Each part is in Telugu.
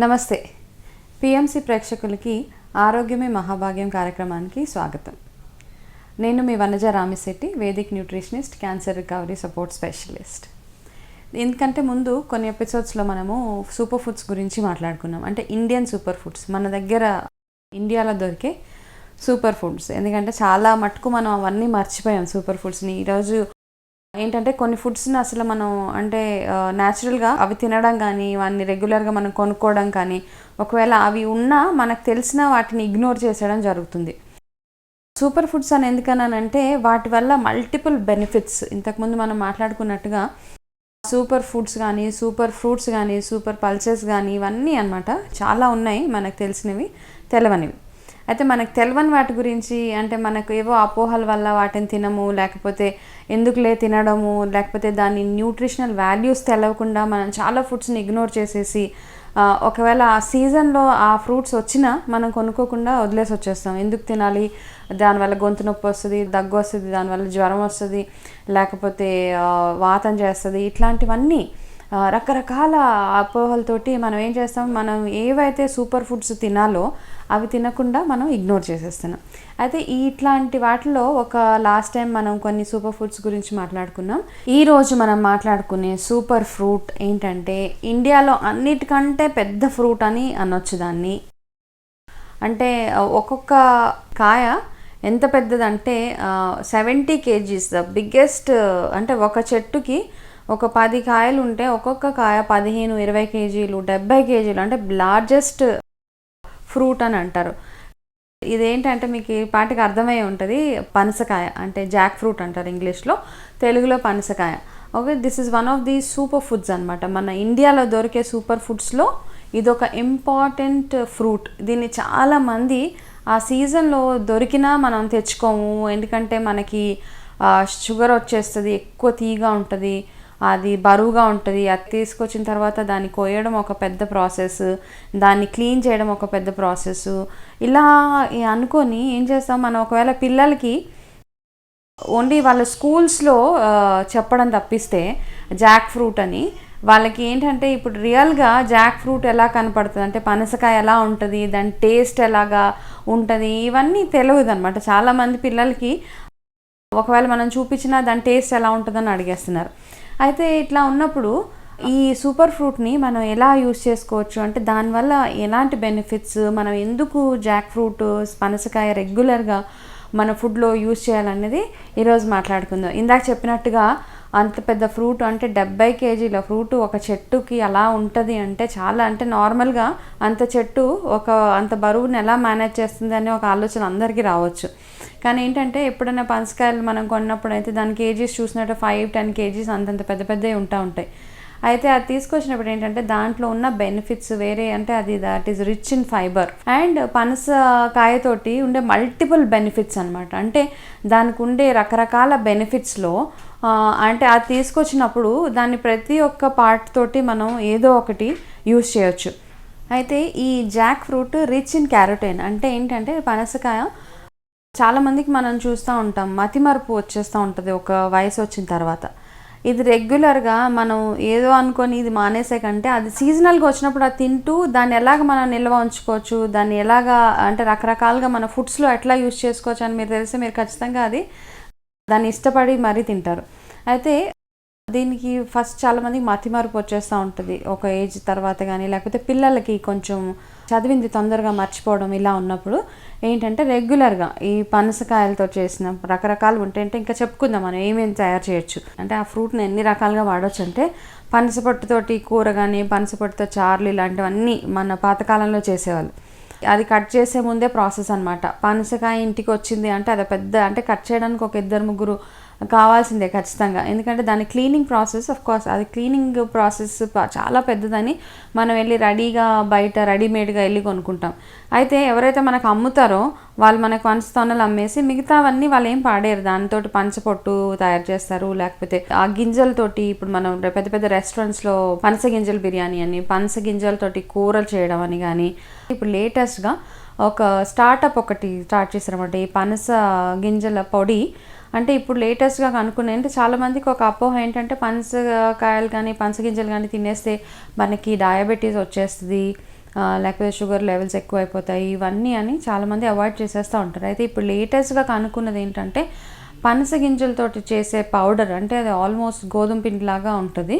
నమస్తే. పిఎంసి ప్రేక్షకులకి ఆరోగ్యమే మహాభాగ్యం కార్యక్రమానికి స్వాగతం. నేను మీ Vanaja Ramisetti vedic nutritionist cancer recovery support specialist. ఎందుకంటే ముందు కొన్ని ఎపిసోడ్స్లో మనము సూపర్ ఫుడ్స్ గురించి మాట్లాడుకున్నాం. అంటే ఇండియన్ సూపర్ ఫుడ్స్. మన దగ్గర ఇండియాలో దొరికే సూపర్ ఫుడ్స్. ఎందుకంటే చాలా మటుకు మనం అవన్నీ మర్చిపోయాం సూపర్ ఫుడ్స్ని. ఈరోజు ఏంటంటే కొన్ని ఫుడ్స్ని అసలు మనం అంటే న్యాచురల్గా అవి తినడం కానీ వాటిని రెగ్యులర్గా మనం కొనుక్కోవడం కానీ ఒకవేళ అవి ఉన్నా మనకు తెలిసిన వాటిని ఇగ్నోర్ చేసేయడం జరుగుతుంది. సూపర్ ఫుడ్స్ అని ఎందుకన్నానంటే వాటి వల్ల మల్టిపుల్ బెనిఫిట్స్ ఇంతకుముందు మనం మాట్లాడుకున్నట్టుగా సూపర్ ఫుడ్స్ కానీ సూపర్ ఫ్రూట్స్ కానీ సూపర్ పల్సెస్ కానీ ఇవన్నీ అన్నమాట. చాలా ఉన్నాయి మనకు తెలిసినవి తెలవనివి. అయితే మనకు తెలవని వాటి గురించి అంటే మనకు ఏవో అపోహల వల్ల వాటిని తినము లేకపోతే ఎందుకులే తినడము లేకపోతే దాని న్యూట్రిషనల్ వాల్యూస్ తెలవకుండా మనం చాలా ఫుడ్స్ని ఇగ్నోర్ చేసేసి ఒకవేళ ఆ సీజన్లో ఆ ఫ్రూట్స్ వచ్చినా మనం కొనుక్కోకుండా వదిలేసి వచ్చేస్తాం. ఎందుకు తినాలి? దానివల్ల గొంతు నొప్పి వస్తుంది దగ్గు వస్తుంది దానివల్ల జ్వరం వస్తుంది లేకపోతే వాతం చేస్తుంది ఇట్లాంటివన్నీ రకరకాల అపోహలతోటి మనం ఏం చేస్తాం? మనం ఏవైతే సూపర్ ఫుడ్స్ తినాలో అవి తినకుండా మనం ఇగ్నోర్ చేసేస్తున్నాం. అయితే ఇట్లాంటి వాటిలో ఒక లాస్ట్ టైం మనం కొన్ని సూపర్ ఫుడ్స్ గురించి మాట్లాడుకున్నాం. ఈరోజు మనం మాట్లాడుకునే సూపర్ ఫ్రూట్ ఏంటంటే ఇండియాలో అన్నిటికంటే పెద్ద ఫ్రూట్ అని అనొచ్చు దాన్ని. అంటే ఒక్కొక్క కాయ ఎంత పెద్దదంటే సెవెంటీ కేజీస్ ద బిగ్గెస్ట్ అంటే ఒక చెట్టుకి ఒక పది కాయలు ఉంటే ఒక్కొక్క కాయ పదిహేను ఇరవై కేజీలు డెబ్బై కేజీలు అంటే లార్జెస్ట్ ఫ్రూట్ అని అంటారు. ఇదేంటంటే మీకు ఈ పాటికి అర్థమై ఉంటుంది పనసకాయ అంటే జాక్ ఫ్రూట్ అంటారు ఇంగ్లీష్లో తెలుగులో పనసకాయ. Okay this is one of the super foods అనమాట మన ఇండియాలో దొరికే సూపర్ ఫుడ్స్లో ఇది ఒక ఇంపార్టెంట్ ఫ్రూట్ దీన్ని చాలామంది ఆ సీజన్లో దొరికినా మనం తెచ్చుకోము ఎందుకంటే మనకి షుగర్ వచ్చేస్తుంది ఎక్కువ తీగా ఉంటుంది అది బరువుగా ఉంటుంది అది తీసుకొచ్చిన తర్వాత దాన్ని కోయడం ఒక పెద్ద ప్రాసెస్ దాన్ని క్లీన్ చేయడం ఒక పెద్ద ప్రాసెస్. ఇలా అనుకొని ఏం చేస్తాం మనం ఒకవేళ పిల్లలకి ఓన్లీ వాళ్ళ స్కూల్స్లో చెప్పడం తప్పిస్తే జాక్ ఫ్రూట్ అని వాళ్ళకి ఏంటంటే ఇప్పుడు రియల్గా జాక్ ఫ్రూట్ ఎలా కనపడుతుంది అంటే పనసకాయ ఎలా ఉంటుంది దాని టేస్ట్ ఎలాగా ఉంటుంది ఇవన్నీ తెలియదు అనమాట చాలామంది పిల్లలకి ఒకవేళ మనం చూపించిన దాని టేస్ట్ ఎలా ఉంటుందని అడిగేస్తున్నారు. అయితే ఇట్లా ఉన్నప్పుడు ఈ సూపర్ ఫ్రూట్ని మనం ఎలా యూస్ చేసుకోవచ్చు? అంటే దానివల్ల ఎలాంటి బెనిఫిట్స్? మనం ఎందుకు జాక్ ఫ్రూట్ పనసకాయ రెగ్యులర్గా మన ఫుడ్లో యూస్ చేయాలనేది ఈరోజు మాట్లాడుకుందాం. ఇందాక చెప్పినట్టుగా అంత పెద్ద ఫ్రూట్ అంటే డెబ్బై కేజీల ఫ్రూట్ ఒక చెట్టుకి అలా ఉంటుంది అంటే చాలా అంటే నార్మల్గా అంత చెట్టు ఒక అంత బరువుని ఎలా మేనేజ్ చేస్తుంది అనే ఒక ఆలోచన అందరికీ రావచ్చు. కానీ ఏంటంటే ఎప్పుడైనా పనసకాయలు మనం కొన్నప్పుడు అయితే దాని కేజీస్ చూసినట్టు ఫైవ్ టెన్ కేజీస్ అంతంత పెద్ద పెద్దవి ఉంటా ఉంటాయి. అయితే అది తీసుకొచ్చినప్పుడు ఏంటంటే దాంట్లో ఉన్న బెనిఫిట్స్ వేరే అంటే అది that is rich in fibre and పనసకాయతోటి ఉండే మల్టిపుల్ బెనిఫిట్స్ అనమాట అంటే దానికి ఉండే రకరకాల బెనిఫిట్స్లో అంటే అది తీసుకొచ్చినప్పుడు దాన్ని ప్రతి ఒక్క పార్ట్ తోటి మనం ఏదో ఒకటి యూస్ చేయొచ్చు. అయితే ఈ Jack fruit rich in carotene అంటే ఏంటంటే పనసకాయ చాలామందికి మనం చూస్తూ ఉంటాం. మతిమరుపు వచ్చేస్తూ ఉంటుంది ఒక వయసు వచ్చిన తర్వాత. ఇది రెగ్యులర్గా మనం ఏదో అనుకొని ఇది మానేసే కంటే అది సీజనల్గా వచ్చినప్పుడు అది తింటూ దాన్ని ఎలాగ మనం నిల్వ ఉంచుకోవచ్చు దాన్ని ఎలాగా అంటే రకరకాలుగా మన ఫుడ్స్లో ఎట్లా యూస్ చేసుకోవచ్చు అని మీరు తెలిస్తే మీరు ఖచ్చితంగా అది దాన్ని ఇష్టపడి మరీ తింటారు. అయితే దీనికి ఫస్ట్ చాలామందికి మతిమరుపు వచ్చేస్తూ ఉంటుంది. ఒక ఏజ్ తర్వాత కానీ లేకపోతే పిల్లలకి కొంచెం చదివింది తొందరగా మర్చిపోవడం ఇలా ఉన్నప్పుడు ఏంటంటే రెగ్యులర్గా ఈ పనసకాయలతో చేసిన రకరకాలు ఉంటాయి అంటే ఇంకా చెప్పుకుందాం మనం ఏమేమి తయారు చేయొచ్చు. అంటే ఆ ఫ్రూట్ని ఎన్ని రకాలుగా వాడవచ్చు అంటే పనసపొట్టుతోటి కూర కానీ పనసపొట్టుతో చార్లు ఇలాంటివన్నీ మన పాతకాలంలో చేసేవాళ్ళు. అది కట్ చేసే ముందే ప్రాసెస్ అనమాట పనసకాయ ఇంటికి వచ్చింది అంటే అది పెద్ద అంటే కట్ చేయడానికి ఒక ఇద్దరు ముగ్గురు కావాల్సిందే ఖచ్చితంగా. ఎందుకంటే దాని క్లీనింగ్ ప్రాసెస్ ఆఫ్ కోర్స్ అది క్లీనింగ్ ప్రాసెస్ చాలా పెద్దదని మనం వెళ్ళి రెడీగా బయట రెడీమేడ్గా వెళ్ళి కొనుక్కుంటాం. అయితే ఎవరైతే మనకు అమ్ముతారో వాళ్ళు మనకు పంచతోనలు అమ్మేసి మిగతావన్నీ వాళ్ళు ఏం పాడేరు దానితోటి పంచపొట్టు తయారు చేస్తారు. లేకపోతే ఆ గింజలతోటి ఇప్పుడు మనం పెద్ద పెద్ద రెస్టారెంట్స్లో పనస గింజల బిర్యానీ అని పనస గింజలతోటి కూరలు చేయడం అని కానీ ఇప్పుడు లేటెస్ట్గా ఒక స్టార్టప్ ఒకటి స్టార్ట్ చేశారన్నమాట. ఈ పనస గింజల పొడి అంటే ఇప్పుడు లేటెస్ట్గా కనుక్కునే అంటే చాలామందికి ఒక అపోహ ఏంటంటే పంచకాయలు కానీ పనస గింజలు కానీ తినేస్తే మనకి డయాబెటీస్ వచ్చేస్తుంది లేకపోతే షుగర్ లెవెల్స్ ఎక్కువ అయిపోతాయి ఇవన్నీ అని చాలామంది అవాయిడ్ చేసేస్తూ ఉంటారు. అయితే ఇప్పుడు లేటెస్ట్గా కనుక్కున్నది ఏంటంటే పనస గింజలతోటి చేసే పౌడర్ అంటే అది ఆల్మోస్ట్ గోధుమ పిండిలాగా ఉంటుంది.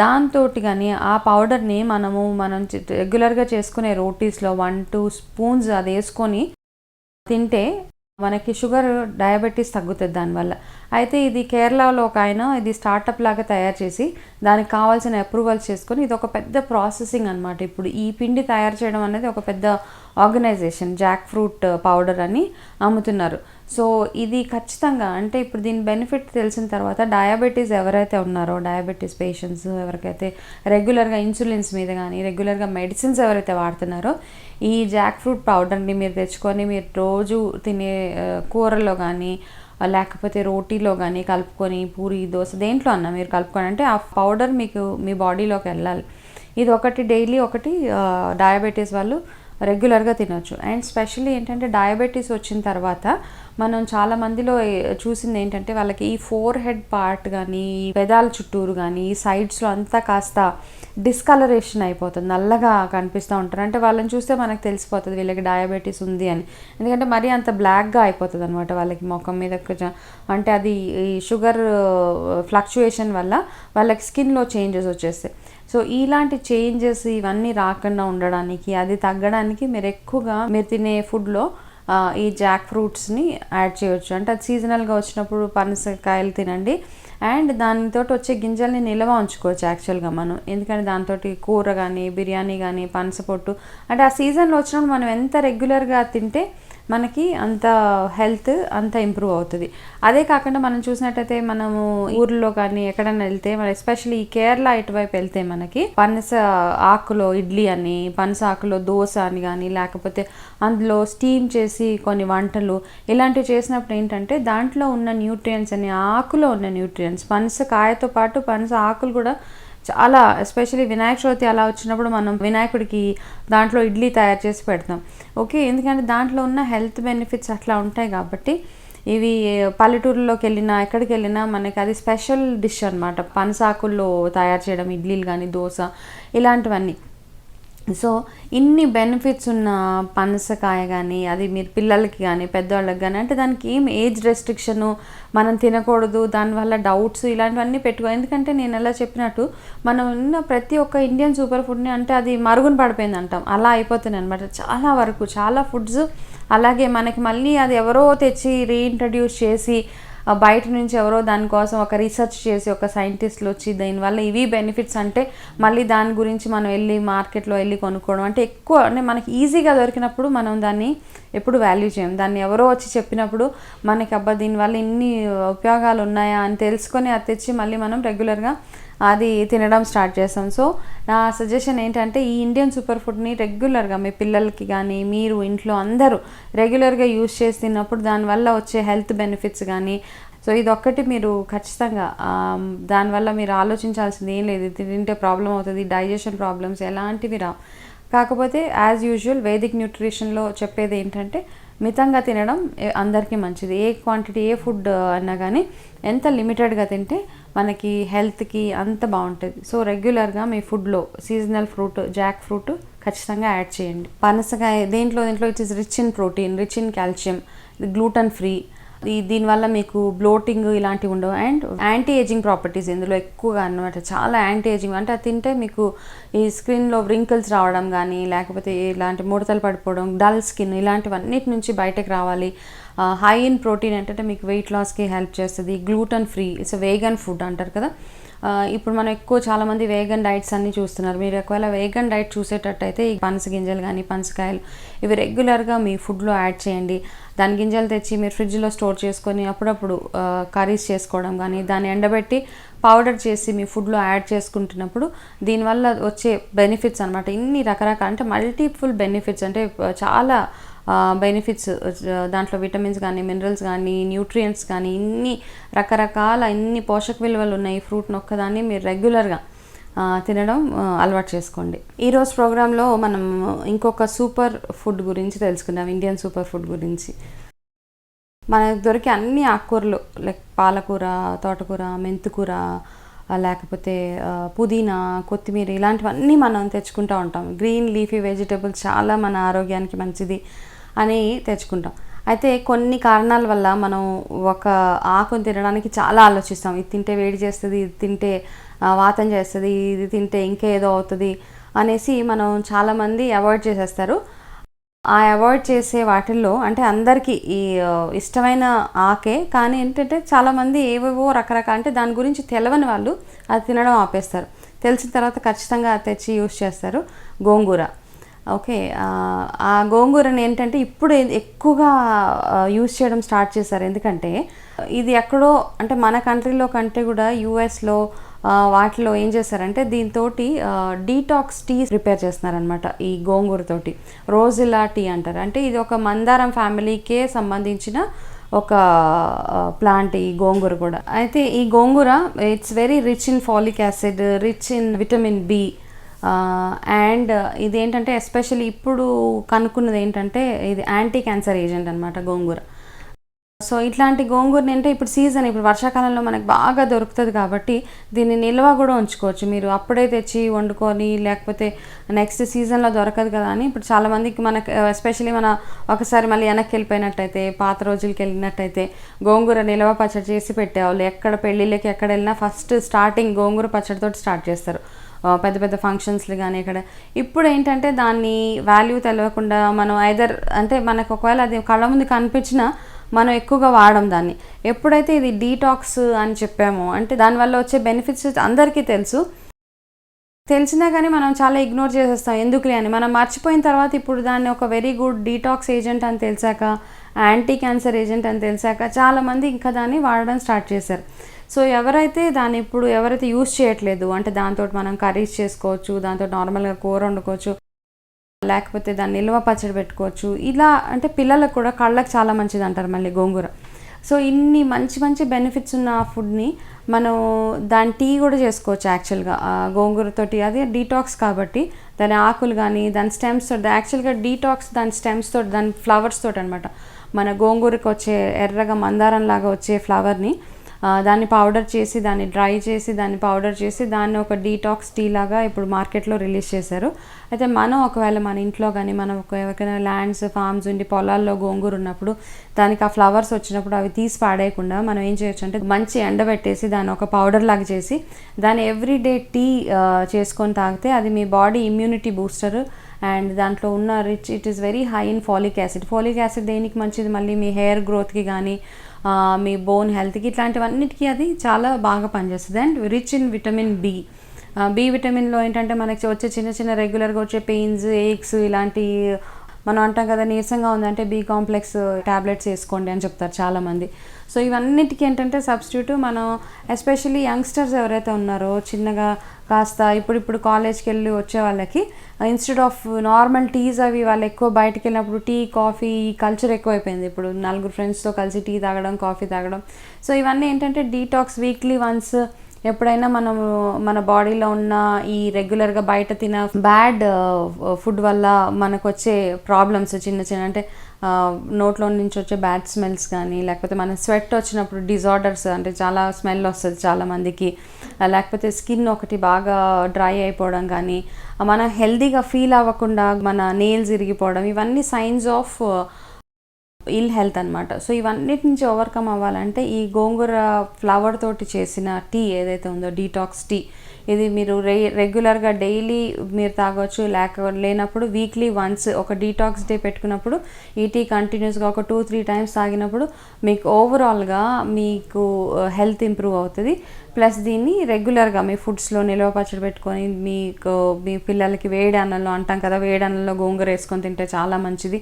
దాంతో కానీ ఆ పౌడర్ని మనము మనం రెగ్యులర్గా చేసుకునే రోటీస్లో వన్ టూ స్పూన్స్ అది వేసుకొని తింటే మనకి షుగర్ డయాబెటీస్ తగ్గుతుంది దానివల్ల. అయితే ఇది కేరళలో ఒక ఆయన ఇది స్టార్టప్ లాగా తయారు చేసి దానికి కావాల్సిన అప్రూవల్స్ చేసుకొని ఇది ఒక పెద్ద ప్రాసెసింగ్ అనమాట ఇప్పుడు ఈ పిండి తయారు చేయడం అనేది ఒక పెద్ద organisation Jack fruit uh, powder అని అమ్ముతున్నారు. సో ఇది ఖచ్చితంగా అంటే ఇప్పుడు దీని బెనిఫిట్ తెలిసిన తర్వాత డయాబెటీస్ ఎవరైతే ఉన్నారో డయాబెటీస్ పేషెంట్స్ ఎవరికైతే రెగ్యులర్గా ఇన్సులిన్స్ మీద కానీ రెగ్యులర్గా మెడిసిన్స్ ఎవరైతే వాడుతున్నారో ఈ జాక్ ఫ్రూట్ పౌడర్ని మీరు తెచ్చుకొని మీరు రోజు తినే uh, కూరలో కానీ uh, లేకపోతే రోటీలో కానీ కలుపుకొని పూరి దోశ దేంట్లో అన్న మీరు కలుపుకొని అంటే ఆ పౌడర్ మీకు మీ బాడీలోకి వెళ్ళాలి. ఇది ఒకటి డైలీ ఒకటి డయాబెటీస్ వాళ్ళు రెగ్యులర్గా తినొచ్చు. అండ్ స్పెషల్లీ ఏంటంటే డయాబెటీస్ వచ్చిన తర్వాత మనం చాలా మందిలో చూసింది ఏంటంటే వాళ్ళకి ఈ ఫోర్ హెడ్ పార్ట్ కానీ పెదాల చుట్టూరు కానీ ఈ సైడ్స్లో అంతా కాస్త డిస్కలరేషన్ అయిపోతుంది. నల్లగా కనిపిస్తూ ఉంటారు. అంటే వాళ్ళని చూస్తే మనకు తెలిసిపోతుంది వీళ్ళకి డయాబెటీస్ ఉంది అని. ఎందుకంటే మరీ అంత బ్లాక్గా అయిపోతుంది అనమాట వాళ్ళకి ముఖం మీద అంటే అది ఈ షుగర్ ఫ్లక్చుయేషన్ వల్ల వాళ్ళకి స్కిన్లో చేంజెస్ వచ్చేస్తాయి. సో ఇలాంటి చేంజెస్ ఇవన్నీ రాకుండా ఉండడానికి అది తగ్గడానికి మీరు ఎక్కువగా మీరు తినే ఫుడ్లో ఈ జాక్ ఫ్రూట్స్ని యాడ్ చేయొచ్చు. అంటే అది సీజనల్గా వచ్చినప్పుడు పనసకాయలు తినండి. అండ్ దానితో వచ్చే గింజల్ని నిల్వ ఉంచుకోవచ్చు యాక్చువల్గా మనం. ఎందుకంటే దాంతో కూర కానీ బిర్యానీ కానీ పనస పొట్టు అంటే ఆ సీజన్లో వచ్చినప్పుడు మనం ఎంత రెగ్యులర్గా తింటే మనకి అంత హెల్త్ అంత ఇంప్రూవ్ అవుతుంది. అదే కాకుండా మనం చూసినట్టయితే మనము ఊర్లో కానీ ఎక్కడైనా వెళ్తే మన ఎస్పెషల్లీ ఈ కేరళ ఇటువైపు వెళ్తే మనకి పనస ఆకులో ఇడ్లీ అని పనస ఆకులో దోశ అని కానీ లేకపోతే అందులో స్టీమ్ చేసి కొన్ని వంటలు ఇలాంటివి చేసినప్పుడు ఏంటంటే దాంట్లో ఉన్న న్యూట్రియంట్స్ అని ఆకులో ఉన్న న్యూట్రియంట్స్ పనస కాయతో పాటు పనస ఆకులు కూడా చాలా ఎస్పెషల్లీ వినాయక చవితి అలా వచ్చినప్పుడు మనం వినాయకుడికి దాంట్లో ఇడ్లీ తయారు చేసి పెడతాం. ఓకే ఎందుకంటే దాంట్లో ఉన్న హెల్త్ బెనిఫిట్స్ అట్లా ఉంటాయి కాబట్టి ఇవి పల్లెటూరులోకి వెళ్ళినా ఎక్కడికి వెళ్ళినా మనకి అది స్పెషల్ డిష్ అనమాట పనసాకుల్లో తయారు చేయడం ఇడ్లీలు కానీ దోశ ఇలాంటివన్నీ. సో ఇన్ని బెనిఫిట్స్ ఉన్న పనసకాయ కానీ అది మీరు పిల్లలకి కానీ పెద్దవాళ్ళకి కానీ అంటే దానికి ఏం ఏజ్ రెస్ట్రిక్షను మనం తినకూడదు దానివల్ల డౌట్స్ ఇలాంటివన్నీ పెట్టుకో. ఎందుకంటే నేను ఎలా చెప్పినట్టు మనం ఉన్న ప్రతి ఒక్క ఇండియన్ సూపర్ ఫుడ్ని అంటే అది మరుగున పడిపోయింది అంటాం. అలా అయిపోతుంది అనమాట చాలా వరకు చాలా ఫుడ్స్ అలాగే మనకి మళ్ళీ అది ఎవరో తెచ్చి రీఇంట్రడ్యూస్ చేసి బయట నుంచి ఎవరో దానికోసం ఒక రీసెర్చ్ చేసి ఒక సైంటిస్టులు వచ్చి దీనివల్ల ఇవి బెనిఫిట్స్ అంటే మళ్ళీ దాని గురించి మనం వెళ్ళి మార్కెట్లో వెళ్ళి కొనుక్కోవడం అంటే ఎక్కువ అంటే మనకి ఈజీగా దొరికినప్పుడు మనం దాన్ని ఎప్పుడు వాల్యూ చేయం. దాన్ని ఎవరో వచ్చి చెప్పినప్పుడు మనకి అబ్బా దీనివల్ల ఇన్ని ఉపయోగాలు ఉన్నాయా అని తెలుసుకొని అది తెచ్చి మళ్ళీ మనం రెగ్యులర్గా అది తినడం స్టార్ట్ చేస్తాం. సో నా సజెషన్ ఏంటంటే ఈ ఇండియన్ సూపర్ ఫుడ్ని రెగ్యులర్గా మీ పిల్లలకి కానీ మీరు ఇంట్లో అందరూ రెగ్యులర్గా యూస్ చేసి తిన్నప్పుడు దానివల్ల వచ్చే హెల్త్ బెనిఫిట్స్ కానీ సో ఇదొక్కటి మీరు ఖచ్చితంగా దానివల్ల మీరు ఆలోచించాల్సింది ఏం లేదు. తింటే ప్రాబ్లం అవుతుంది డైజెషన్ ప్రాబ్లమ్స్ ఎలాంటివి రా కాకపోతే యాజ్ యూజువల్ వేదిక్ న్యూట్రిషన్లో చెప్పేది ఏంటంటే మితంగా తినడం అందరికీ మంచిది. ఏ క్వాంటిటీ ఏ ఫుడ్ అన్నా కానీ ఎంత లిమిటెడ్గా తింటే మనకి హెల్త్కి అంత బాగుంటుంది. సో రెగ్యులర్గా మీ ఫుడ్లో సీజనల్ ఫ్రూట్ జాక్ ఫ్రూట్ ఖచ్చితంగా యాడ్ చేయండి. పనసకాయ దేంట్లో దేంట్లో it is rich in protein rich in calcium gluten free. దీనివల్ల మీకు బ్లోటింగ్ ఇలాంటివి ఉండవు. అండ్ యాంటీ ఏజింగ్ ప్రాపర్టీస్ ఇందులో ఎక్కువగా అన్నమాట. చాలా యాంటీ ఏజింగ్ అంటే అది తింటే మీకు ఈ స్కిన్లో వ్రింకిల్స్ రావడం కానీ లేకపోతే ఇలాంటి ముడతలు పడిపోవడం డల్ స్కిన్ ఇలాంటివన్నిటి నుంచి బయటకు రావాలి. హై ఇన్ ప్రోటీన్ ఏంటంటే మీకు వెయిట్ లాస్కి హెల్ప్ చేస్తుంది. Gluten free it's vegan food అంటారు కదా. ఇప్పుడు మనం ఎక్కువ చాలామంది వేగన్ డైట్స్ అన్నీ చూస్తున్నారు. మీరు ఒకవేళ వేగన్ డైట్ చూసేటట్టయితే ఈ పనస గింజలు కానీ పనసకాయలు ఇవి రెగ్యులర్గా మీ ఫుడ్లో యాడ్ చేయండి. దాని గింజలు తెచ్చి మీరు ఫ్రిడ్జ్లో స్టోర్ చేసుకొని అప్పుడప్పుడు కర్రీస్ చేసుకోవడం కానీ దాన్ని ఎండబెట్టి పౌడర్ చేసి మీ ఫుడ్లో యాడ్ చేసుకుంటున్నప్పుడు దీనివల్ల వచ్చే బెనిఫిట్స్ అనమాట ఇన్ని రకరకాల అంటే మల్టిపుల్ బెనిఫిట్స్ అంటే చాలా బెనిఫిట్స్ దాంట్లో విటమిన్స్ కానీ మినరల్స్ కానీ న్యూట్రియంట్స్ కానీ ఇన్ని రకరకాల ఇన్ని పోషక విలువలు ఉన్నాయి ఈ ఫ్రూట్ నొక్కదాన్ని మీరు రెగ్యులర్గా తినడం అలవాటు చేసుకోండి. ఈరోజు ప్రోగ్రాంలో మనం ఇంకొక సూపర్ ఫుడ్ గురించి తెలుసుకుందాం ఇండియన్ సూపర్ ఫుడ్ గురించి. మనకు దొరికే అన్ని ఆకుకూరలు లైక్ పాలకూర తోటకూర మెంతికూర లేకపోతే పుదీనా కొత్తిమీర ఇలాంటివన్నీ మనం తెచ్చుకుంటూ ఉంటాం. గ్రీన్ లీఫీ వెజిటేబుల్స్ చాలా మన ఆరోగ్యానికి మంచిది అని తెచ్చుకుంటాం. అయితే కొన్ని కారణాల వల్ల మనం ఒక ఆకును తినడానికి చాలా ఆలోచిస్తాం. ఇది తింటే వేడి చేస్తుంది ఇది తింటే వాతం చేస్తుంది ఇది తింటే ఇంకేదో అవుతుంది అనేసి మనం చాలామంది అవాయిడ్ చేసేస్తారు. ఆ అవాయిడ్ చేసే వాటిల్లో అంటే అందరికీ ఈ ఇష్టమైన ఆకే కానీ ఏంటంటే చాలామంది ఏవేవో రకరకాల అంటే దాని గురించి తెలవని వాళ్ళు అది తినడం ఆపేస్తారు. తెలిసిన తర్వాత ఖచ్చితంగా తెచ్చి యూస్ చేస్తారు. గోంగూర. ఓకే ఆ, గోంగూరని ఏంటంటే ఇప్పుడు ఎక్కువగా యూస్ చేయడం స్టార్ట్ చేశారు. ఎందుకంటే ఇది ఎక్కడో అంటే మన కంట్రీలో కంటే కూడా యూఎస్లో వాటిలో ఏం చేశారంటే దీంతో డీటాక్స్ టీ ప్రిపేర్ చేస్తున్నారనమాట ఈ గోంగూరతోటి రోజిలా టీ అంటారు. అంటే ఇది ఒక మందారం ఫ్యామిలీకే సంబంధించిన ఒక ప్లాంట్ ఈ గోంగూర కూడా. అయితే ఈ gongura it's very rich in folic acid rich in vitamin B and ఇదేంటంటే ఎస్పెషల్లీ ఇప్పుడు కనుక్కున్నది ఏంటంటే ఇది యాంటీ క్యాన్సర్ ఏజెంట్ అనమాట గోంగూర. సో ఇట్లాంటి గోంగూరని అంటే ఇప్పుడు సీజన్ ఇప్పుడు వర్షాకాలంలో మనకు బాగా దొరుకుతుంది కాబట్టి దీన్ని నిల్వ కూడా ఉంచుకోవచ్చు. మీరు అప్పుడే తెచ్చి వండుకొని లేకపోతే నెక్స్ట్ సీజన్లో దొరకదు కదా అని ఇప్పుడు చాలామందికి మనకు ఎస్పెషల్లీ మన ఒకసారి మళ్ళీ వెనక్కి వెళ్ళిపోయినట్టయితే పాత రోజులకి వెళ్ళినట్టయితే గోంగూర నిల్వ పచ్చడి చేసి పెట్టేవాళ్ళు. ఎక్కడ పెళ్ళిళ్ళకి ఎక్కడ వెళ్ళినా ఫస్ట్ స్టార్టింగ్ గోంగూర పచ్చడితో స్టార్ట్ చేస్తారు. పెద్ద పెద్ద ఫంక్షన్స్లు కానీ ఇక్కడ. ఇప్పుడు ఏంటంటే దాన్ని వాల్యూ తెలియకుండా మనం ఐదర్ అంటే మనకు ఒకవేళ అది కళ్ళ ముందు కనిపించినా మనం ఎక్కువగా వాడడం దాన్ని. ఎప్పుడైతే ఇది డీటాక్స్ అని చెప్పామో అంటే దానివల్ల వచ్చే బెనిఫిట్స్ అందరికీ తెలుసు. తెలిసినా కానీ మనం చాలా ఇగ్నోర్ చేసేస్తాం. ఎందుకులే అని. మనం మర్చిపోయిన తర్వాత ఇప్పుడు దాన్ని ఒక వెరీ గుడ్ డీటాక్స్ ఏజెంట్ అని తెలిసాక యాంటీ క్యాన్సర్ ఏజెంట్ అని తెలిసాక చాలామంది ఇంకా దాన్ని వాడడం స్టార్ట్ చేశారు. సో ఎవరైతే దాన్ని ఇప్పుడు ఎవరైతే యూస్ చేయట్లేదు అంటే దాంతో మనం కర్రీస్ చేసుకోవచ్చు దాంతో నార్మల్గా కూర వండుకోవచ్చు లేకపోతే దాన్ని నిల్వ పచ్చడి పెట్టుకోవచ్చు. ఇలా అంటే పిల్లలకు కూడా కళ్ళకు చాలా మంచిది అంటారు మళ్ళీ గోంగూర. సో ఇన్ని మంచి మంచి బెనిఫిట్స్ ఉన్న ఫుడ్ని మనం దాని టీ కూడా చేసుకోవచ్చు యాక్చువల్గా గోంగూరతోటి అది డీటాక్స్ కాబట్టి దాని ఆకులు కానీ దాని స్టెమ్స్ తోటి యాక్చువల్గా డీటాక్స్ దాని స్టెమ్స్ తోటి దాని ఫ్లవర్స్ తోటి అనమాట మన గోంగూరకు వచ్చే ఎర్రగా మందారం లాగా వచ్చే ఫ్లవర్ని దాన్ని పౌడర్ చేసి దాన్ని డ్రై చేసి దాన్ని పౌడర్ చేసి దాన్ని ఒక డీటాక్స్ టీ లాగా ఇప్పుడు మార్కెట్లో రిలీజ్ చేశారు. అయితే మనం ఒకవేళ మన ఇంట్లో కానీ మనం ఒక ఎవరికైనా ల్యాండ్స్ ఫార్మ్స్ ఉండి పొలాల్లో గోంగూర ఉన్నప్పుడు దానికి ఆ ఫ్లవర్స్ వచ్చినప్పుడు అవి తీసి పాడేయకుండా మనం ఏం చేయొచ్చు అంటే మంచి ఎండబెట్టేసి దాన్ని ఒక పౌడర్ లాగా చేసి దాన్ని ఎవ్రీడే టీ చేసుకొని తాగితే అది మీ బాడీ ఇమ్యూనిటీ బూస్టర్ అండ్ దాంట్లో ఉన్న rich it is very high in folic acid folic acid దేనికి మంచిది? మళ్ళీ మీ హెయిర్ గ్రోత్కి కానీ మీ బోన్ హెల్త్కి ఇట్లాంటివన్నిటికీ అది చాలా బాగా పనిచేస్తుంది. And rich in vitamin B B విటమిన్లో ఏంటంటే మనకి వచ్చే చిన్న చిన్న రెగ్యులర్గా వచ్చే పెయిన్స్ ఏక్స్ ఇలాంటి మనం అంటాం కదా నీరసంగా ఉందంటే బీ కాంప్లెక్స్ ట్యాబ్లెట్స్ వేసుకోండి అని చెప్తారు చాలామంది. సో ఇవన్నిటికీ ఏంటంటే సబ్స్టిట్యూట్ మనం ఎస్పెషల్లీ యంగ్స్టర్స్ ఎవరైతే ఉన్నారో చిన్నగా కాస్త ఇప్పుడు ఇప్పుడు కాలేజ్కి వెళ్ళి వచ్చే వాళ్ళకి ఇన్స్టెడ్ ఆఫ్ నార్మల్ టీస్ అవి వాళ్ళు ఎక్కువ బయటకు వెళ్ళినప్పుడు టీ కాఫీ కల్చర్ ఎక్కువైపోయింది ఇప్పుడు. నలుగురు ఫ్రెండ్స్తో కలిసి టీ తాగడం కాఫీ తాగడం. సో ఇవన్నీ ఏంటంటే డీటాక్స్ వీక్లీ వన్స్ ఎప్పుడైనా మనం మన బాడీలో ఉన్న ఈ రెగ్యులర్గా బయట తిన బ్యాడ్ ఫుడ్ వల్ల మనకు వచ్చే ప్రాబ్లమ్స్ చిన్న చిన్న అంటే నోట్లో నుంచి వచ్చే బ్యాడ్ స్మెల్స్ కానీ లేకపోతే మన స్వెట్ వచ్చినప్పుడు డిజార్డర్స్ అంటే చాలా స్మెల్ వస్తుంది చాలామందికి లేకపోతే స్కిన్ ఒకటి బాగా డ్రై అయిపోవడం కానీ మన మనం హెల్దీగా ఫీల్ అవ్వకుండా మన నెయిల్స్ ఇరిగిపోవడం ఇవన్నీ సైన్స్ ఆఫ్ ఇల్ హెల్త్ అనమాట సో ఇవన్నిటి నుంచి ఓవర్కమ్ అవ్వాలంటే ఈ గోంగూర ఫ్లవర్ తోటి చేసిన టీ ఏదైతే ఉందో డీటాక్స్ టీ ఇది మీరు రె రెగ్యులర్గా డైలీ మీరు తాగొచ్చు లేక లేనప్పుడు వీక్లీ వన్స్ ఒక డీటాక్స్ డే పెట్టుకున్నప్పుడు ఈ టీ కంటిన్యూస్గా ఒక టూ త్రీ టైమ్స్ తాగినప్పుడు మీకు ఓవరాల్గా మీకు హెల్త్ ఇంప్రూవ్ అవుతుంది. ప్లస్ దీన్ని రెగ్యులర్గా మీ ఫుడ్స్లో నిల్వ పచ్చడి పెట్టుకొని మీకు మీ పిల్లలకి వేడి అన్నంలో అంటాం కదా వేడి అన్నంలో గోంగూర వేసుకొని తింటే చాలా మంచిది.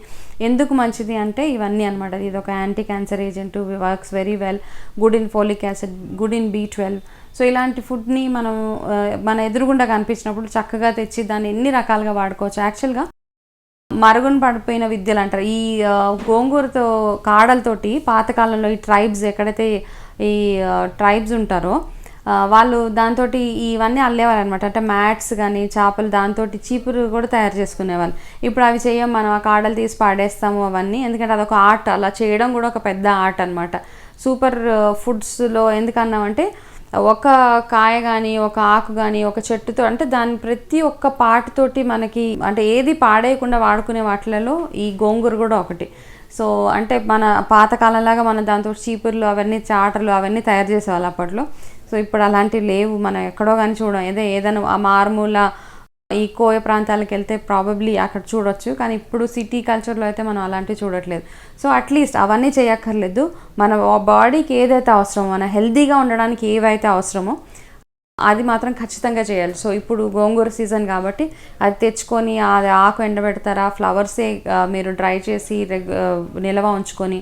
ఎందుకు మంచిది అంటే ఇవన్నీ అనమాట ఇది ఒక anti cancer agent works very well good in folic acid good in B twelve so ఇలాంటి ఫుడ్ని మనం మన ఎదురుగుండా కనిపించినప్పుడు చక్కగా తెచ్చి దాన్ని ఎన్ని రకాలుగా వాడుకోవచ్చు. యాక్చువల్గా మరుగున పడిపోయిన విద్యలు అంటారు. ఈ గోంగూరతో కాడలతోటి పాతకాలంలో ఈ ట్రైబ్స్ ఎక్కడైతే ఈ ట్రైబ్స్ ఉంటారో వాళ్ళు దాంతో ఇవన్నీ అల్లేవారు అనమాట అంటే మ్యాట్స్ కానీ చేపలు దాంతో చీపురు కూడా తయారు చేసుకునేవాళ్ళు. ఇప్పుడు అవి చేయం మనం ఆ కాడలు తీసి పాడేస్తాము అవన్నీ. ఎందుకంటే అదొక ఆర్ట్ అలా చేయడం కూడా ఒక పెద్ద ఆర్ట్ అనమాట సూపర్ ఫుడ్స్లో ఎందుకన్నామంటే ఒక కాయ కానీ ఒక ఆకు కానీ ఒక చెట్టుతో అంటే దాని ప్రతి ఒక్క పాటతోటి మనకి అంటే ఏది పాడేయకుండా వాడుకునే వాటిలలో ఈ గోంగూర కూడా ఒకటి. సో అంటే మన పాతకాలంలాగా మనం దాంతో చీపుర్లు అవన్నీ చాటలు అవన్నీ తయారు చేసేవాళ్ళు అప్పట్లో. సో ఇప్పుడు అలాంటివి లేవు. మనం ఎక్కడో కానీ చూడం. ఏదో ఏదైనా ఆ మారుమూల ఈ కోయ ప్రాంతాలకు వెళ్తే ప్రాబబ్లీ అక్కడ చూడొచ్చు కానీ ఇప్పుడు సిటీ కల్చర్లో అయితే మనం అలాంటివి చూడట్లేదు. సో అట్లీస్ట్ అవన్నీ చేయక్కర్లేదు. మన బాడీకి ఏదైతే అవసరమో మన హెల్తీగా ఉండడానికి ఏవైతే అవసరమో అది మాత్రం ఖచ్చితంగా చేయాలి. సో ఇప్పుడు గోంగూర సీజన్ కాబట్టి అది తెచ్చుకొని అది ఆకు ఎండబెడతారా ఫ్లవర్సే మీరు డ్రై చేసి రెగ్ నిల్వ ఉంచుకొని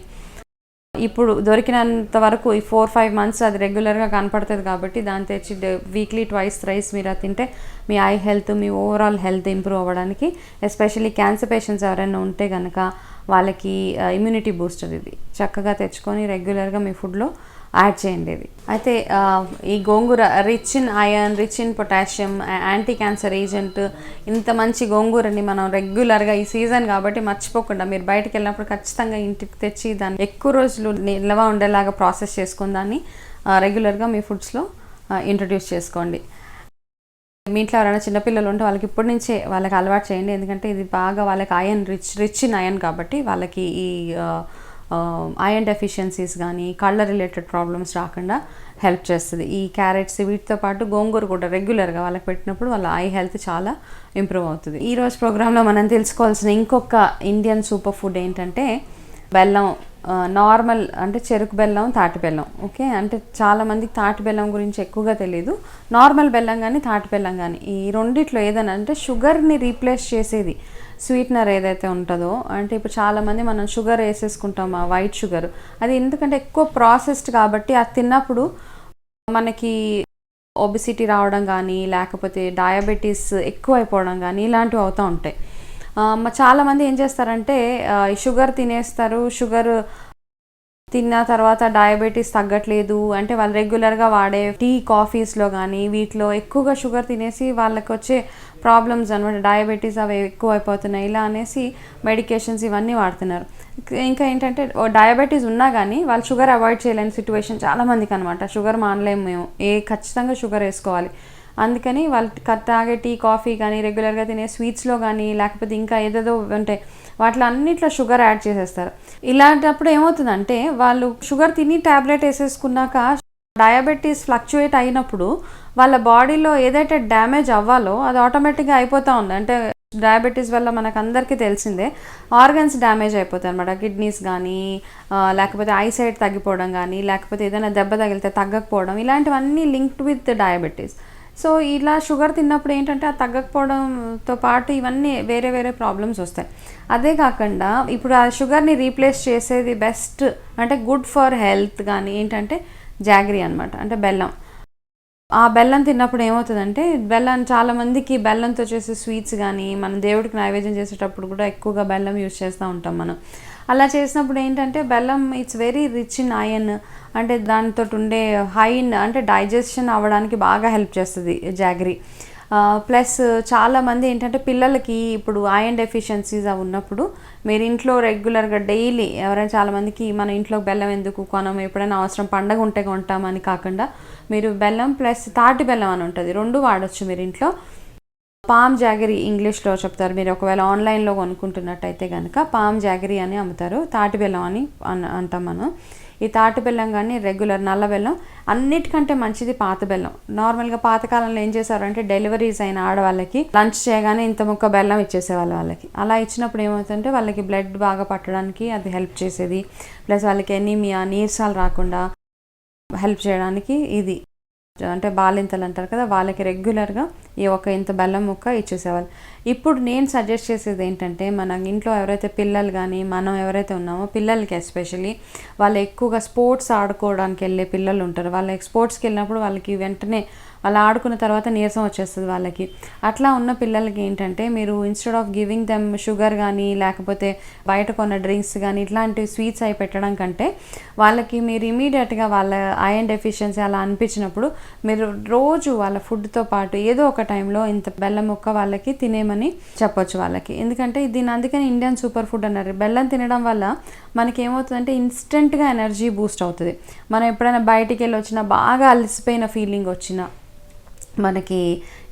ఇప్పుడు దొరికినంత వరకు ఈ ఫోర్ ఫైవ్ మంత్స్ అది రెగ్యులర్గా కనపడుతుంది కాబట్టి దాన్ని తెచ్చి వీక్లీ ట్వైస్ రైస్ మీరు తింటే మీ ఐ హెల్త్ మీ ఓవరాల్ హెల్త్ ఇంప్రూవ్ అవ్వడానికి ఎస్పెషల్లీ క్యాన్సర్ పేషెంట్స్ ఎవరైనా ఉంటే కనుక వాళ్ళకి ఇమ్యూనిటీ బూస్టర్ ఇది చక్కగా తెచ్చుకొని రెగ్యులర్గా మీ ఫుడ్లో యాడ్ చేయండి ఇది. అయితే ఈ gongura rich in iron rich in potassium anti cancer agent ఇంత మంచి గోంగూరని మనం రెగ్యులర్గా ఈ సీజన్ కాబట్టి మర్చిపోకుండా మీరు బయటకు వెళ్ళినప్పుడు ఖచ్చితంగా ఇంటికి తెచ్చి దాన్ని ఎక్కువ రోజులు నిల్వ ఉండేలాగా ప్రాసెస్ చేసుకుని దాన్ని రెగ్యులర్గా మీ ఫుడ్స్లో ఇంట్రడ్యూస్ చేసుకోండి. మీ ఇంట్లో ఎవరైనా చిన్నపిల్లలు ఉంటే వాళ్ళకి ఇప్పటి నుంచే వాళ్ళకి అలవాటు చేయండి. ఎందుకంటే ఇది బాగా వాళ్ళకి iron rich rich in iron కాబట్టి వాళ్ళకి ఈ అయన్ డెఫిషియన్సీస్ కానీ కళ్ళ రిలేటెడ్ ప్రాబ్లమ్స్ రాకుండా హెల్ప్ చేస్తుంది. ఈ క్యారెట్స్ వీటితో పాటు గోంగూర కూడా రెగ్యులర్గా వాళ్ళకి పెట్టినప్పుడు వాళ్ళ ఐ హెల్త్ చాలా ఇంప్రూవ్ అవుతుంది. ఈరోజు ప్రోగ్రాంలో మనం తెలుసుకోవాల్సిన ఇంకొక ఇండియన్ సూపర్ ఫుడ్ ఏంటంటే బెల్లం నార్మల్ అంటే చెరుకు బెల్లం తాటి బెల్లం ఓకే అంటే చాలామందికి తాటి బెల్లం గురించి ఎక్కువగా తెలియదు. నార్మల్ బెల్లం కానీ తాటి బెల్లం కానీ ఈ రెండిట్లో ఏదైనా అంటే షుగర్ని రీప్లేస్ చేసేది స్వీట్నర్ ఏదైతే ఉంటుందో అంటే ఇప్పుడు చాలామంది మనం షుగర్ వేసేసుకుంటాం ఆ వైట్ షుగర్ అది ఎందుకంటే ఎక్కువ ప్రాసెస్డ్ కాబట్టి అది తిన్నప్పుడు మనకి ఒబిసిటీ రావడం కానీ లేకపోతే డయాబెటీస్ ఎక్కువైపోవడం కానీ ఇలాంటివి అవుతూ ఉంటాయి. చాలామంది ఏం చేస్తారంటే షుగర్ తినేస్తారు షుగర్ తిన్న తర్వాత డయాబెటీస్ తగ్గట్లేదు. అంటే వాళ్ళు రెగ్యులర్గా వాడే టీ కాఫీస్లో కానీ వీటిలో ఎక్కువగా షుగర్ తినేసి వాళ్ళకి వచ్చే ప్రాబ్లమ్స్ అనమాట డయాబెటీస్ అవి ఎక్కువ అయిపోతున్నాయి ఇలా అనేసి మెడికేషన్స్ ఇవన్నీ వాడుతున్నారు. ఇంకా ఏంటంటే డయాబెటీస్ ఉన్నా కానీ వాళ్ళు షుగర్ అవాయిడ్ చేయలేని సిచ్యువేషన్ చాలా మందికి అనమాట షుగర్ మానలేము మేము. ఏ ఖచ్చితంగా షుగర్ వేసుకోవాలి. అందుకని వాళ్ళు తాగే టీ కాఫీ కానీ రెగ్యులర్గా తినే స్వీట్స్లో కానీ లేకపోతే ఇంకా ఏదేదో ఉంటాయి వాటిలో అన్నిట్లో షుగర్ యాడ్ చేసేస్తారు. ఇలాంటప్పుడు ఏమవుతుందంటే వాళ్ళు షుగర్ తిని ట్యాబ్లెట్ వేసేసుకున్నాక డయాబెటీస్ ఫ్లక్చుయేట్ అయినప్పుడు వాళ్ళ బాడీలో ఏదైతే డ్యామేజ్ అవ్వాలో అది ఆటోమేటిక్గా అయిపోతూ ఉంది. అంటే డయాబెటీస్ వల్ల మనకు అందరికీ తెలిసిందే ఆర్గన్స్ డ్యామేజ్ అయిపోతాయి అనమాట కిడ్నీస్ కానీ లేకపోతే ఐసైట్ తగ్గిపోవడం కానీ లేకపోతే ఏదైనా దెబ్బ తగిలితే తగ్గకపోవడం ఇలాంటివన్నీ లింక్డ్ విత్ డయాబెటీస్. సో ఇలా షుగర్ తిన్నప్పుడు ఏంటంటే ఆ తగ్గకపోవడంతో పాటు ఇవన్నీ వేరే వేరే ప్రాబ్లమ్స్ వస్తాయి. అదే కాకుండా ఇప్పుడు ఆ షుగర్ని రీప్లేస్ చేసేది బెస్ట్ అంటే గుడ్ ఫర్ హెల్త్ కానీ ఏంటంటే జాగ్రీ అనమాట అంటే బెల్లం. ఆ బెల్లం తిన్నప్పుడు ఏమవుతుందంటే బెల్లం చాలా మందికి బెల్లంతో చేసే స్వీట్స్ కానీ మనం దేవుడికి నైవేద్యం చేసేటప్పుడు కూడా ఎక్కువగా బెల్లం యూజ్ చేస్తూ ఉంటాం మనం. అలా చేసినప్పుడు ఏంటంటే బెల్లం it's very rich in iron అంటే దానితో ఉండే హై అంటే డైజెషన్ అవ్వడానికి బాగా హెల్ప్ చేస్తుంది జాగ్రీ. ప్లస్ చాలామంది ఏంటంటే పిల్లలకి ఇప్పుడు ఐరన్ డెఫిషియన్సీస్ అవి ఉన్నప్పుడు మీరు ఇంట్లో రెగ్యులర్గా డైలీ ఎవరైనా చాలామందికి మన ఇంట్లో బెల్లం ఎందుకు కొనం ఎప్పుడైనా అవసరం పండగ ఉంటే కొంటామని కాకుండా మీరు బెల్లం ప్లస్ తాటి బెల్లం అని ఉంటుంది రెండు వాడచ్చు మీరు ఇంట్లో. పామ్ జాగరీ ఇంగ్లీష్లో చెప్తారు. మీరు ఒకవేళ ఆన్లైన్లో కొనుక్కుంటున్నట్టయితే కనుక పామ్ జాగరీ అని అమ్ముతారు. తాటి బెల్లం అని అన్- అంటాం మనం. ఈ తాటి బెల్లం కానీ రెగ్యులర్ నల్ల బెల్లం అన్నిటికంటే మంచిది పాత బెల్లం నార్మల్గా పాతకాలంలో ఏం చేశారంటే డెలివరీస్ అయిన ఆడవాళ్ళకి లంచ్ చేయగానే ఇంత ముక్క బెల్లం ఇచ్చేసేవాళ్ళు వాళ్ళకి. అలా ఇచ్చినప్పుడు ఏమవుతుందంటే వాళ్ళకి బ్లడ్ బాగా పట్టడానికి అది హెల్ప్ చేసేది. ప్లస్ వాళ్ళకి ఎనీమియా నీరసాలు రాకుండా హెల్ప్ చేయడానికి ఇది. అంటే బాలింతలు అంటారు కదా వాళ్ళకి రెగ్యులర్గా ఈ ఒక ఇంత బెల్లం ముక్క ఇచ్చేసేవాళ్ళు. ఇప్పుడు నేను సజెస్ట్ చేసేది ఏంటంటే మన ఇంట్లో ఎవరైతే పిల్లలు కానీ మనం ఎవరైతే ఉన్నామో పిల్లలకి ఎస్పెషలీ వాళ్ళు ఎక్కువగా స్పోర్ట్స్ ఆడుకోవడానికి వెళ్ళే పిల్లలు ఉంటారు. వాళ్ళకి స్పోర్ట్స్కి వెళ్ళినప్పుడు వాళ్ళకి వెంటనే వాళ్ళు ఆడుకున్న తర్వాత నీరసం వచ్చేస్తుంది వాళ్ళకి. అట్లా ఉన్న పిల్లలకి ఏంటంటే మీరు instead of giving them sugar కానీ లేకపోతే బయట కొన్న డ్రింక్స్ కానీ ఇట్లాంటి స్వీట్స్ అవి పెట్టడం కంటే వాళ్ళకి మీరు ఇమీడియట్గా వాళ్ళ ఐరన్ డెఫిషియన్సీ అలా అనిపించినప్పుడు మీరు రోజు వాళ్ళ ఫుడ్తో పాటు ఏదో ఒక టైంలో ఇంత బెల్లం ముక్క వాళ్ళకి తినేమని చెప్పొచ్చు వాళ్ళకి. ఎందుకంటే దీని అందుకని ఇండియన్ సూపర్ ఫుడ్ అన్నారు. బెల్లం తినడం వల్ల మనకి ఏమవుతుందంటే ఇన్స్టెంట్గా ఎనర్జీ బూస్ట్ అవుతుంది. మనం ఎప్పుడైనా బయటికి వెళ్ళి వచ్చినా బాగా అలసిపోయిన ఫీలింగ్ వచ్చినా. మనకి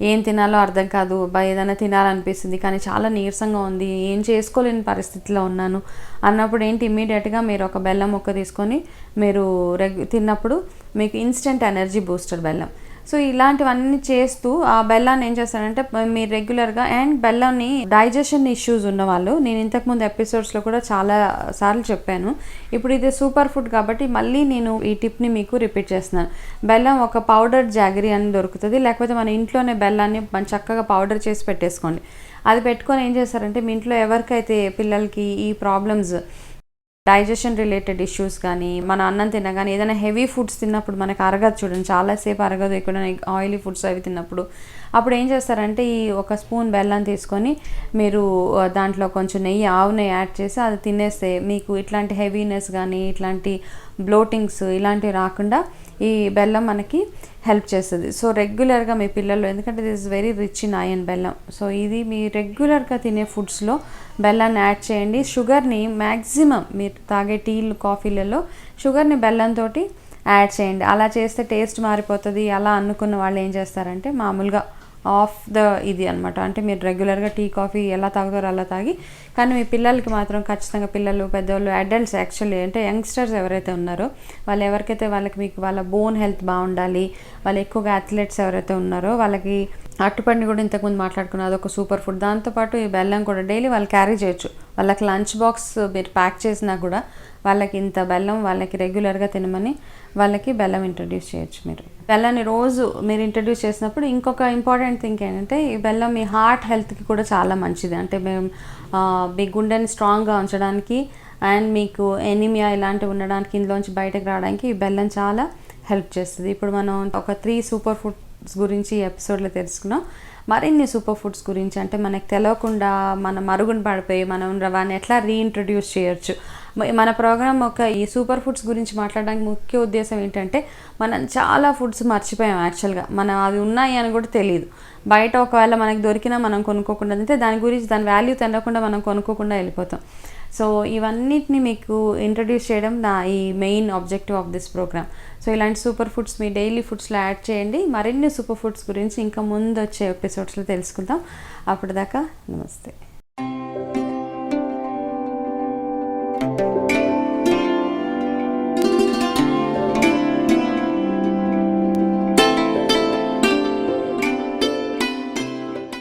ఏం తినాలో అర్థం కాదు బా ఏదైనా తినాలనిపిస్తుంది కానీ చాలా నీరసంగా ఉంది ఏం చేసుకోలేని పరిస్థితిలో ఉన్నాను అన్నప్పుడు ఏంటి ఇమ్మీడియట్గా మీరు ఒక బెల్లం ముక్క తీసుకొని మీరు రెగ్ తిన్నప్పుడు మీకు ఇన్స్టెంట్ ఎనర్జీ బూస్టర్ బెల్లం. సో ఇలాంటివన్నీ చేస్తూ ఆ బెల్లాన్ని ఏం చేస్తారంటే మీరు రెగ్యులర్గా అండ్ బెల్లాన్ని డైజెషన్ ఇష్యూస్ ఉన్న వాళ్ళు నేను ఇంతకుముందు ఎపిసోడ్స్లో కూడా చాలా సార్లు చెప్పాను. ఇప్పుడు ఇది సూపర్ ఫుడ్ కాబట్టి మళ్ళీ నేను ఈ టిప్ని మీకు రిపీట్ చేస్తున్నాను. బెల్లం ఒక పౌడర్ జాగరీ అని దొరుకుతుంది లేకపోతే మన ఇంట్లోనే బెల్లాన్ని మన చక్కగా పౌడర్ చేసి పెట్టేసుకోండి. అది పెట్టుకొని ఏం చేస్తారంటే మీ ఇంట్లో ఎవరికైతే పిల్లలకి ఈ ప్రాబ్లమ్స్ డైజెషన్ రిలేటెడ్ ఇష్యూస్ కానీ మన అన్నం తినగానే ఏదైనా హెవీ ఫుడ్స్ తిన్నప్పుడు మనకు అరగదు చూడండి. చాలాసేపు అరగదు ఎక్కడ ఆయిలీ ఫుడ్స్ అవి తిన్నప్పుడు. అప్పుడు ఏం చేస్తారంటే ఈ ఒక స్పూన్ బెల్లం తీసుకొని మీరు దాంట్లో కొంచెం నెయ్యి ఆవు నెయ్యి యాడ్ చేసి అది తినేస్తే మీకు ఇట్లాంటి హెవీనెస్ కానీ ఇట్లాంటి బ్లోటింగ్స్ ఇలాంటివి రాకుండా ఈ బెల్లం మనకి హెల్ప్ చేస్తుంది. సో రెగ్యులర్గా మీ పిల్లలు ఎందుకంటే this is very rich in iron బెల్లం. సో ఇది మీ రెగ్యులర్గా తినే ఫుడ్స్లో బెల్లాన్ని యాడ్ చేయండి. షుగర్ని మ్యాక్సిమం మీరు తాగే టీలు కాఫీలలో షుగర్ని బెల్లంతో యాడ్ చేయండి. అలా చేస్తే టేస్ట్ మారిపోతుంది. అలా అనుకున్న వాళ్ళు ఏం చేస్తారంటే మామూలుగా ఆఫ్ ద ఇది అనమాట అంటే మీరు రెగ్యులర్గా టీ కాఫీ ఎలా తాగుతారో అలా తాగి కానీ మీ పిల్లలకి మాత్రం ఖచ్చితంగా పిల్లలు పెద్దవాళ్ళు అడల్ట్స్ యాక్చువల్లీ అంటే యంగ్స్టర్స్ ఎవరైతే ఉన్నారో వాళ్ళు ఎవరికైతే వాళ్ళకి మీకు వాళ్ళ బోన్ హెల్త్ బాగుండాలి వాళ్ళు ఎక్కువగా అథ్లెట్స్ ఎవరైతే ఉన్నారో వాళ్ళకి అట్టుపండి కూడా ఇంతకుముందు మాట్లాడుకున్న. అదొక సూపర్ ఫుడ్. దాంతోపాటు ఈ బెల్లం కూడా డైలీ వాళ్ళు క్యారీ చేయొచ్చు. వాళ్ళకి లంచ్ బాక్స్ మీరు ప్యాక్ చేసినా కూడా వాళ్ళకి ఇంత బెల్లం వాళ్ళకి రెగ్యులర్గా తినమని వాళ్ళకి బెల్లం ఇంట్రడ్యూస్ చేయొచ్చు మీరు. బెల్లాన్ని రోజు మీరు ఇంట్రడ్యూస్ చేసినప్పుడు ఇంకొక ఇంపార్టెంట్ థింగ్ ఏంటంటే ఈ బెల్లం మీ హార్ట్ హెల్త్కి కూడా చాలా మంచిది. అంటే మేము మీ గుండెని స్ట్రాంగ్గా ఉంచడానికి అండ్ మీకు ఎనిమియా ఇలాంటివి ఉండడానికి ఇందులోంచి బయటకు రావడానికి ఈ బెల్లం చాలా హెల్ప్ చేస్తుంది. ఇప్పుడు మనం ఒక త్రీ సూపర్ ఫుడ్ గురించి ఎపిసోడ్లో తెలుసుకున్నాం. మరిన్ని సూపర్ ఫుడ్స్ గురించి అంటే మనకు తెలియకుండా మన మరుగున పడిపోయి మనం వాటిని ఎట్లా రీఇంట్రడ్యూస్ చేయొచ్చు. మన ప్రోగ్రామ్ ఒక ఈ సూపర్ ఫుడ్స్ గురించి మాట్లాడడానికి ముఖ్య ఉద్దేశం ఏంటంటే మనం చాలా ఫుడ్స్ మర్చిపోయాం యాక్చువల్గా. మనం అవి ఉన్నాయి అని కూడా తెలియదు బయట ఒకవేళ మనకి దొరికినా మనం కొనుక్కోకుండా అంటే దాని గురించి దాని వాల్యూ తినకుండా మనం కొనుక్కోకుండా వెళ్ళిపోతాం. సో ఇవన్నిటిని మీకు ఇంట్రడ్యూస్ చేయడం నా ఈ main objective of this program so ఇలాంటి సూపర్ ఫుడ్స్ మీ డైలీ ఫుడ్స్లో యాడ్ చేయండి. మరిన్ని సూపర్ ఫుడ్స్ గురించి ఇంకా ముందు వచ్చే ఎపిసోడ్స్లో తెలుసుకుందాం. అప్పటిదాకా నమస్తే.